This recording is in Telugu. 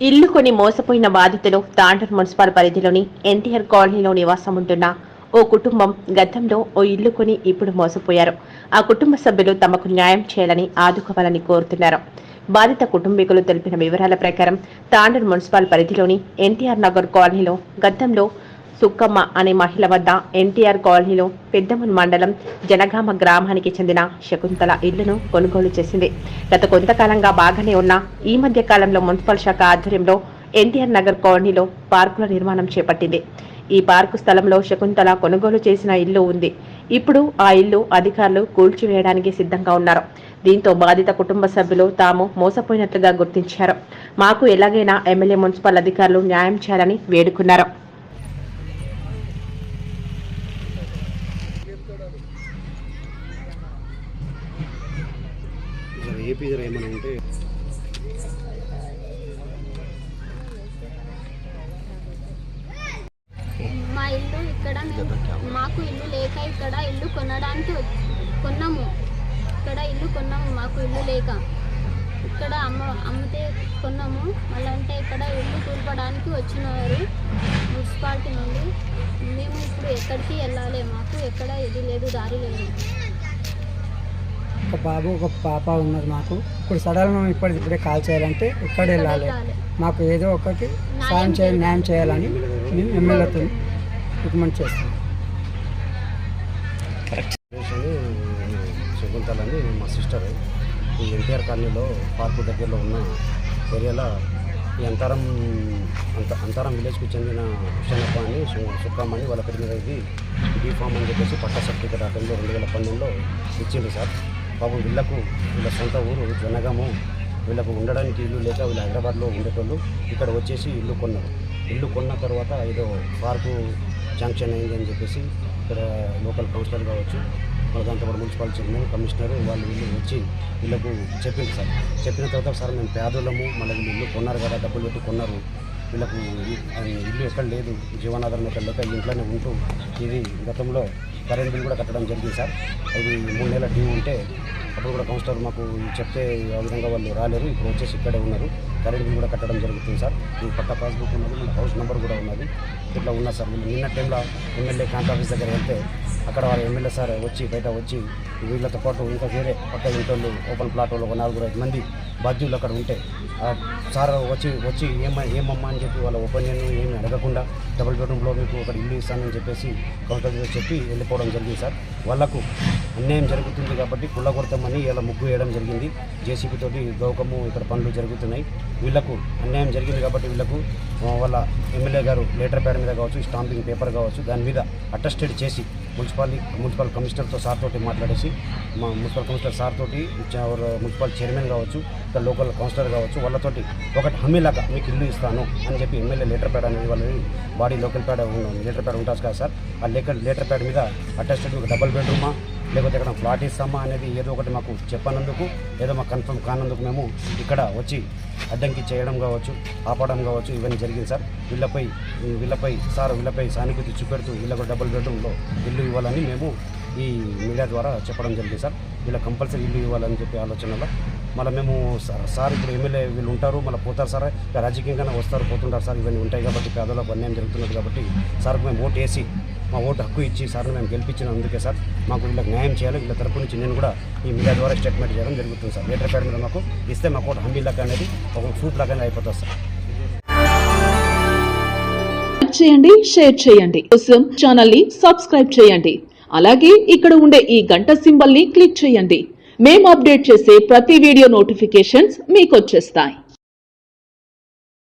ఇల్లు కొని మోసపోయిన బాధితులు తాండూరు మున్సిపల్ పరిధిలోని ఎన్టీఆర్ కాలనీలో నివాసం ఉంటున్న ఓ కుటుంబం గతంలో ఓ ఇల్లు కొని ఇప్పుడు మోసపోయారు. ఆ కుటుంబ సభ్యులు తమకు న్యాయం చేయాలని ఆదుకోవాలని కోరుతున్నారు. బాధిత కుటుంబీకులు తెలిపిన వివరాల ప్రకారం తాండూరు మున్సిపల్ పరిధిలోని ఎన్టీఆర్ నగర్ కాలనీలో గతంలో సుక్కమ్మ అనే మహిళ వద్ద ఎన్టీఆర్ కాలనీలో పెద్దమన్ మండలం జనగామ గ్రామానికి చెందిన శకుంతల ఇల్లును కొనుగోలు చేసింది. గత కొంతకాలంగా బాగానే ఉన్న ఈ మధ్య కాలంలో మున్సిపల్ శాఖ ఆధ్వర్యంలో ఎన్టీఆర్ నగర్ కాలనీలో పార్కుల నిర్మాణం చేపట్టింది. ఈ పార్కు స్థలంలో శకుంతల కొనుగోలు చేసిన ఇల్లు ఉంది. ఇప్పుడు ఆ ఇల్లు అధికారులు కూల్చివేయడానికి సిద్ధంగా ఉన్నారు. దీంతో బాధిత కుటుంబ సభ్యులు తాము మోసపోయినట్లుగా గుర్తించారు. మాకు ఎలాగైనా ఎమ్మెల్యే మున్సిపల్ అధికారులు న్యాయం చేయాలని వేడుకున్నారు. జర ఏపీ జర ఏమైనా ఉంటే మా ఇల్లు ఇక్కడ మాకు ఇల్లు లేక ఇక్కడ ఇల్లు కొనడానికి కొన్నాము. ఇక్కడ ఇల్లు కొన్నాము. మాకు ఇల్లు లేక. ఇక్కడ అమ్మ అమ్మితే కొన్నాము. మళ్ళీ అంటే ఇక్కడ ఇల్లు కూల్పడానికి వచ్చినారు. మున్సిపాలిటీ నుండి మేము ఇప్పుడు ఎక్కడికి వెళ్ళాలి? మాకు ఎక్కడ ఇది లేదు దారి లేదు. ఒక బాబు ఒక పాప ఉన్నది మాకు. ఇప్పుడు సడన్ మేము ఇప్పటి ఇప్పుడే కాల్ చేయాలంటే ఎక్కడ వెళ్ళాలి. మాకు ఏదో ఒకటి సాయం చేయాలి న్యాయం చేయాలని మేము ఎమ్మెల్యేతో రికమెండ్ చేస్తాం సురేష్ అని శకుంతల అని మా సిస్టర్ ఈ ఎన్టీఆర్ కాలనీలో పార్కు దగ్గరలో ఉన్న ఏరియాలో ఈ అంతరం అంత అంతరం విలేజ్కి చెందిన హుషనప్ప అని సు- అని వాళ్ళ పేరు మీద ఇది బీఫామ్ అని చెప్పేసి పట్టా సర్టిఫికేట్ ఆటంలో రెండు వేల పన్నెండులో ఇచ్చింది సార్. పాపం వీళ్ళకు వీళ్ళ సొంత ఊరు జనగాము వీళ్ళకు ఉండడానికి ఇల్లు లేక వీళ్ళు హైదరాబాద్లో ఉండేటోళ్ళు ఇక్కడ వచ్చేసి ఇల్లు కొన్నారు. ఇల్లు కొన్న తర్వాత ఏదో పార్కు జంక్షన్ అయింది అని చెప్పేసి ఇక్కడ లోకల్ కౌన్సిలర్ కావచ్చు మన దాంతో పాటు చైర్మన్ కమిషనర్ వాళ్ళు వీళ్ళు వచ్చి వీళ్ళకు చెప్పింది సార్. చెప్పిన తర్వాత సార్ మేము పేదోళ్ళము మళ్ళీ వీళ్ళు ఇల్లు కొన్నారు కదా డబ్బులు పెట్టి కొన్నారు. వీళ్ళకు ఇల్లు ఎక్కడ లేదు జీవనాధారం ఎక్కడ లేక ఇంట్లోనే ఉంటూ ఇది గతంలో కరెంట్ బిల్ కూడా కట్టడం జరిగింది సార్. అది మూడు నెలల డ్యూ ఉంటే అప్పుడు కూడా కౌన్సిలర్ మాకు చెప్తే ఆ విధంగా వాళ్ళు రాలేరు ఇప్పుడు వచ్చేసి ఇక్కడే ఉన్నారు. కరెంట్ బిల్ కూడా కట్టడం జరుగుతుంది సార్. మీ పట్ట పాస్బుక్ ఉన్నది మన హౌస్ నెంబర్ కూడా ఉన్నది. ఇట్లా ఉన్నా సార్ మేము నిన్న టైంలో ఎమ్మెల్యే క్యాంప్ ఆఫీస్ దగ్గర వెళ్తే అక్కడ వారు ఎమ్మెల్యే సార్ వచ్చి బయట వచ్చి వీళ్ళతో పాటు ఇంకా వేరే పక్క ఇంటోళ్ళు ఓపెన్ ప్లాట్ వాళ్ళు ఒక నాలుగు ఐదు మంది బాధ్యులు అక్కడ ఉంటే సార్ వచ్చి వచ్చి ఏమ ఏమమ్మా అని చెప్పి వాళ్ళ ఒపీనియన్ ఏమి అడగకుండా డబుల్ బెడ్రూమ్లో మీకు ఒక ఇల్లు ఇస్తానని చెప్పేసి కౌంటర్ చెప్పి వెళ్ళిపోవడం జరిగింది సార్. వాళ్ళకు అన్యాయం జరుగుతుంది కాబట్టి కుళ్ళగొడతామని ఇలా ముగ్గు వేయడం జరిగింది. జేసీబీ తోటి గౌకము ఇక్కడ పనులు జరుగుతున్నాయి. వీళ్ళకు అన్యాయం జరిగింది కాబట్టి వీళ్ళకు వాళ్ళ ఎమ్మెల్యే గారు లెటర్ ప్యాడ్ మీద కావచ్చు స్టాంపింగ్ పేపర్ కావచ్చు దాని మీద అటెస్టెడ్ చేసి మున్సిపాలిటీ మున్సిపల్ కమిషనర్తో సార్ తోటి మాట్లాడేసి మా మున్సిపల్ కమిషనర్ సార్ తోటి మున్సిపల్ చైర్మన్ కావచ్చు ఇక్కడ లోకల్ కౌన్సిలర్ కావచ్చు వాళ్ళతోటి ఒకటి హమ్మీలాగా మీకు ఇల్లు ఇస్తాను అని చెప్పి ఎమ్మెల్యే లెటర్ ప్యాడ్ అనేది వాళ్ళని body local pad letter pad ఉంటుంది కదా సార్ ఆ లెటర్ లెటర్ ప్యాడ్ మీద అటెస్టెడ్ మీకు డబల్ బెడ్రూమా లేకపోతే ఇక్కడ ఫ్లాట్ ఇస్తామా అనేది ఏదో ఒకటి మాకు చెప్పనందుకు ఏదో మాకు కన్ఫర్మ్ కానందుకు మేము ఇక్కడ వచ్చి అడ్డంకి చేయడం కావచ్చు ఆపడం కావచ్చు ఇవన్నీ జరిగింది సార్. వీళ్ళపై వీళ్ళపై సార్ వీళ్ళపై సానుభూతి చూపెడుతూ వీళ్ళకు డబుల్ బెడ్రూమ్లో ఇల్లు ఇవ్వాలని మేము ఈ మీడియా ద్వారా చెప్పడం జరిగింది సార్. వీళ్ళ కంపల్సరీ ఇల్లు ఇవ్వాలని చెప్పి ఆలోచనలో మళ్ళీ మేము సార్ ఇప్పుడు ఎమ్మెల్యే వీళ్ళు ఉంటారు మళ్ళీ పోతారు సార్. రాజకీయంగానే వస్తారు పోతుంటారు సార్. ఇవన్నీ ఉంటాయి కాబట్టి పేదలకు అన్యాయం జరుగుతున్నది కాబట్టి సార్కు మేము ఓటు వేసి మా ఓటు హక్కు ఇచ్చి సార్ని మేము గెలిపించిన అందుకే సార్. మాకు వీళ్ళకి న్యాయం చేయాలి. వీళ్ళ తరపు నుంచి నేను కూడా ఈ మీడియా ద్వారా స్టేట్మెంట్ చేయడం జరుగుతుంది సార్. లీటర్ ప్యాడ్ మీద మాకు ఇస్తే మాకు ఒకటి హంబీ లాగా అనేది ఒక ఫ్రూట్ లాగానే అయిపోతుంది సార్. చేయండి షేర్ చేయండి. కోసం ఛానల్ని సబ్స్క్రైబ్ చేయండి. అలాగే ఇక్కడ ఉండే ఈ గంట సింబల్ని క్లిక్ చేయండి. మేము అప్డేట్ చేసే ప్రతి వీడియో నోటిఫికేషన్స్ మీకు వచ్చేస్తాయి.